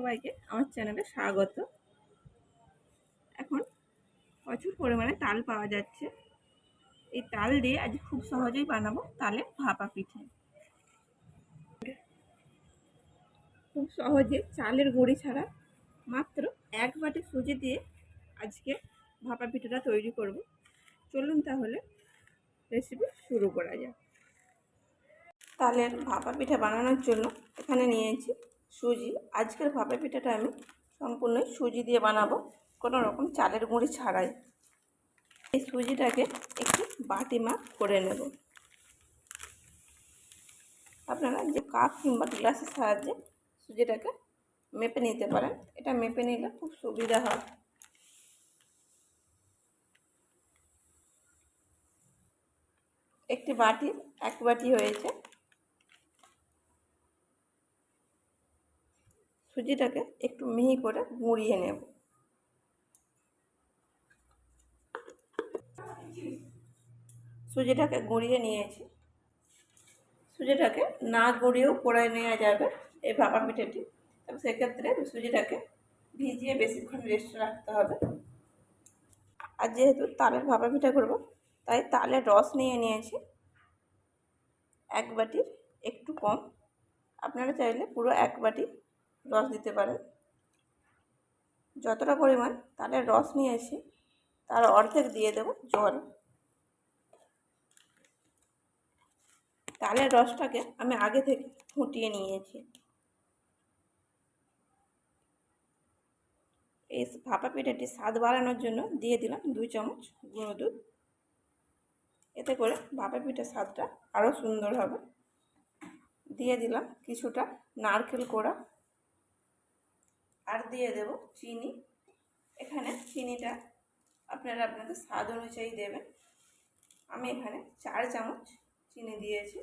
সবাইকে আমার চ্যানেলে স্বাগত। এখন প্রচুর পরিমাণে তাল পাওয়া যাচ্ছে। এই তাল দিয়ে আজ খুব সহজেই বানাবো তালে ভাপা পিঠে। খুব সহজে চালের গুঁড়ি ছাড়া মাত্র এক বাটি সুজি দিয়ে আজকে ভাপা পিঠেটা তৈরি করব। চলুন তাহলে রেসিপি শুরু করা যাক। তালের ভাপা পিঠা বানানোর জন্য এখানে নিয়েছি সুজি। আজকের ভাপা পিঠাটা আমি সম্পূর্ণ সুজি দিয়ে বানাবো, কোনো রকম চালের গুঁড়ি ছাড়াই। এই সুজিটাকে একটু বাটি মাপ করে নেব। আপনারা যে কাপ কিংবা গ্লাসের সাহায্যে সুজিটাকে মেপে নিতে পারেন। এটা মেপে নিলে খুব সুবিধা হয়। একটি বাটি এক বাটি হয়েছে। সুজিটাকে একটু মিহি করে গুঁড়িয়ে নেব। সুজিটাকে গুঁড়িয়ে নিয়েছি। সুজিটাকে না গুঁড়িয়েও করে নেওয়া যাবে এই ভাপা পিঠেটি তবে সেক্ষেত্রে সুজিটাকে ভিজিয়ে বেশিক্ষণ রেস্ট রাখতে হবে। আর যেহেতু তালের ভাপা পিঠা করব, তাই তালের রস নিয়ে নিয়েছি। এক বাটির একটু কম। আপনারা চাইলে পুরো এক বাটি রস দিতে পারেন যতটা পরিমাণ তালের রস নিয়েছি তার অর্ধেক দিয়ে দেব জল। তালের রসটাকে আমি আগে থেকে ফুটিয়ে নিয়েছি। এই ভাপা পিঠাটি স্বাদ বাড়ানোর জন্য দিয়ে দিলাম দুই চামচ গুঁড়ো দুধ। এতে করে ভাপা পিঠার স্বাদটা আরও সুন্দর হবে। দিয়ে দিলাম কিছুটা নারকেল কোড়া। আর দিয়ে দেব চিনি। এখানে চিনিটা আপনারা আপনাদের স্বাদ অনুযায়ী দেবেন। আমি এখানে চার চামচ চিনি দিয়েছি।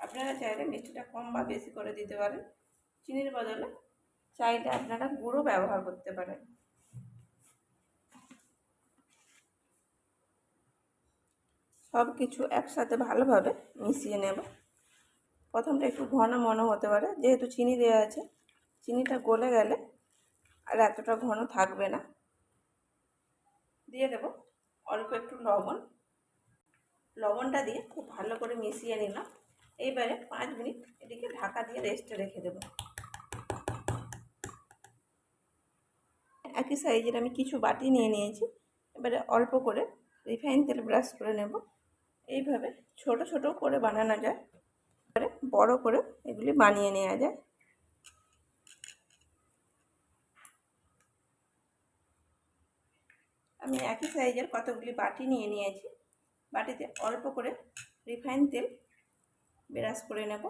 আপনারা চাইলে মিষ্টিটা কম বা বেশি করে দিতে পারেন। চিনির বদলে চাইলে আপনারা গুঁড়ো ব্যবহার করতে পারেন। সব কিছু একসাথে ভালোভাবে মিশিয়ে নেব। প্রথমটা একটু ঘন মনে হতে পারে, যেহেতু চিনি দেওয়া আছে। চিনিটা গলে গেলে আর এতটা ঘন থাকবে না। দিয়ে দেব অল্প একটু লবণ। লবণটা দিয়ে খুব ভালো করে মিশিয়ে নিলাম। এইবারে পাঁচ মিনিট এদিকে ঢাকা দিয়ে রেস্টে রেখে দেব। একই সাইজের আমি কিছু বাটি নিয়ে নিয়েছি। এবারে অল্প করে রিফাইন তেল ব্রাশ করে নেব। এইভাবে ছোট ছোট করে বানানো যায়। এবারে বড় করে এগুলি বানিয়ে নেওয়া যায়। আমি একই সাইজের কতগুলি বাটি নিয়ে নিয়েছি। বাটিতে অল্প করে রিফাইন তেল ব্রাশ করে নেব।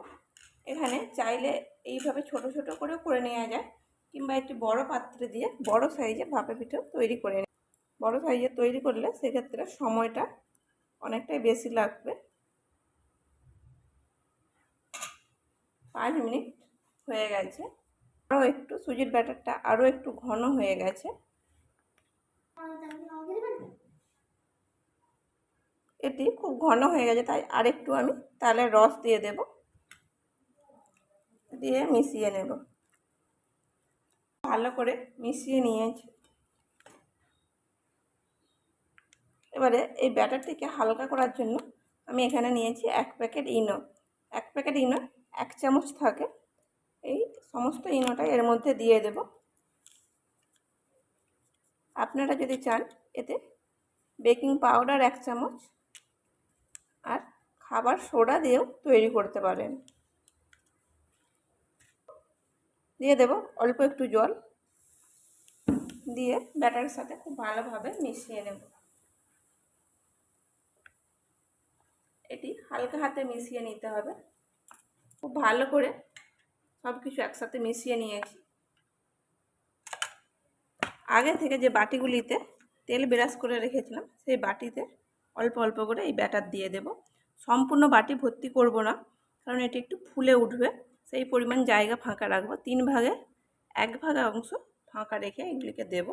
এখানে চাইলে এইভাবে ছোট ছোট করেও করে নেওয়া যায়, কিংবা একটি বড় পাত্রে দিয়ে বড় সাইজের ভাপে পিঠেও তৈরি করে নেয় বড় সাইজের তৈরি করলে সেক্ষেত্রে সময়টা অনেকটাই বেশি লাগবে। পাঁচ মিনিট হয়ে গেছে। আরও একটু সুজির ব্যাটারটা আরও একটু ঘন হয়ে গেছে। এটি খুব ঘন হয়ে গেছে, তাই আরেকটু আমি তালের রস দিয়ে দেব। দিয়ে মিশিয়ে নেব। ভালো করে মিশিয়ে নিয়েছি। এবারে এই ব্যাটারটিকে হালকা করার জন্য আমি এখানে নিয়েছি এক প্যাকেট ইনো। এক প্যাকেট ইনো এক চামচ থাকে। এই সমস্ত ইনোটা এর মধ্যে দিয়ে দেব। আপনারা যদি চান এতে বেকিং পাউডার এক চামচ আর খাবার সোডা দিয়েও তৈরি করতে পারেন। দিয়ে দেব অল্প একটু জল। দিয়ে ব্যাটারের সাথে খুব ভালোভাবে মিশিয়ে নেব। এটি হালকা হাতে মিশিয়ে নিতে হবে। খুব ভালো করে সব কিছু একসাথে মিশিয়ে নিয়েছি। আগে থেকে যে বাটিগুলিতে তেল ব্রাশ করে রেখেছিলাম, সেই বাটিতে অল্প অল্প করে এই ব্যাটার দিয়ে দেব। সম্পূর্ণ বাটি ভর্তি করব না, কারণ এটি একটু ফুলে উঠবে। সেই পরিমাণ জায়গা ফাঁকা রাখব। তিন ভাগে, এক ভাগে অংশ ফাঁকা রেখে এগুলিকে দেব।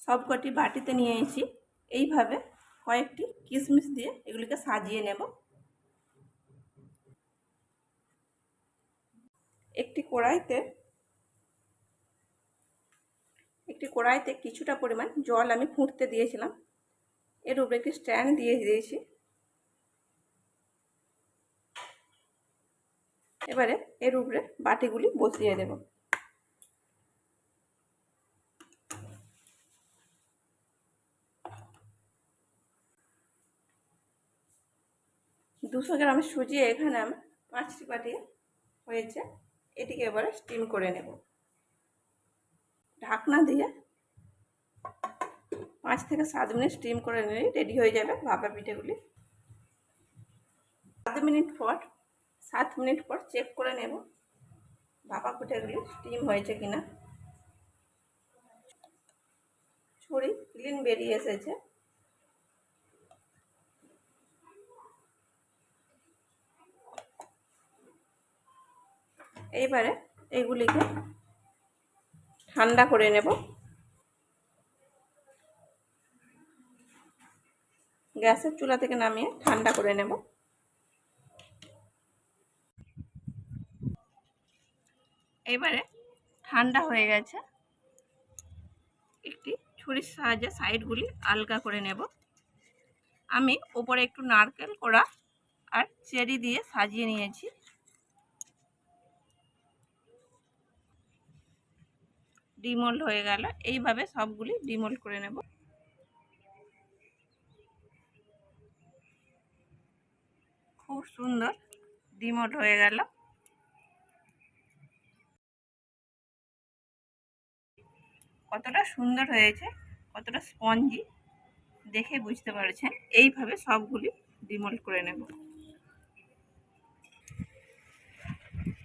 সবকটি বাটিতে নিয়ে এসেছি। এইভাবে কয়েকটি কিশমিশ দিয়ে এগুলিকে সাজিয়ে নেব একটি কড়াইতে একটি কড়াইতে কিছুটা পরিমাণ জল আমি ফুটতে দিয়েছিলাম। এর উপরে একটি স্ট্যান্ড দিয়ে দিয়েছি। এবারে এর উপরে বাটিগুলি বসিয়ে দেব। দুশো গ্রাম সুজি এখানে আমি পাঁচটি বাটি হয়েছে। এটিকে এবারে স্টিম করে নেব। ঢাকনা দিয়ে পাঁচ থেকে সাত মিনিট স্টিম করে নিলেই রেডি হয়ে যাবে ভাপা পিঠেগুলি। সাত মিনিট পর, সাত মিনিট পর চেক করে নেব ভাপা পিঠেগুলি স্টিম হয়েছে কিনা। ছুরি ক্লিন বেরিয়ে এসেছে। এইবারে এইগুলিকে ঠান্ডা করে নেব। গ্যাসের চুলা থেকে নামিয়ে ঠান্ডা করে নেব। এবারে ঠান্ডা হয়ে গেছে। একটি ছুরির সাহায্যে সাইডগুলি আলগা করে নেব। আমি ওপরে একটু নারকেল কোড়া আর চেরি দিয়ে সাজিয়ে নিয়েছি। ডিমোল্ড হয়ে গেল। এইভাবে সবগুলি ডিমোল্ড করে নেব। খুব সুন্দর ডিমোল্ড হয়ে গেল। কতটা সুন্দর হয়েছে, কতটা স্পঞ্জি, দেখে বুঝতে পারছেন। এইভাবে সবগুলি ডিমোল্ড করে নেব।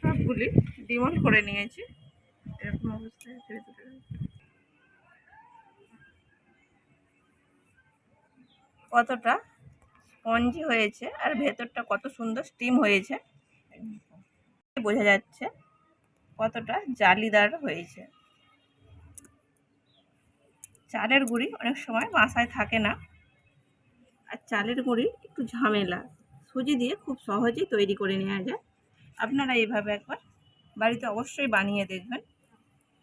সবগুলি ডিমোল্ড করে নিয়েছি এরকম অবস্থায় ছেড়ে দিতে কতটা? স্পঞ্জি হয়েছে আর ভেতরটা কত সুন্দর স্টিম হয়েছে। বোঝা যাচ্ছে কতটা জালিদার হয়েছে। চালের গুঁড়ি অনেক সময় বাসায় থাকে না। আর চালের গুঁড়ি একটু ঝামেলা। সুজি দিয়ে খুব সহজেই তৈরি করে নেওয়া যায়। আপনারা এইভাবে একবার বাড়িতে অবশ্যই বানিয়ে দেখবেন।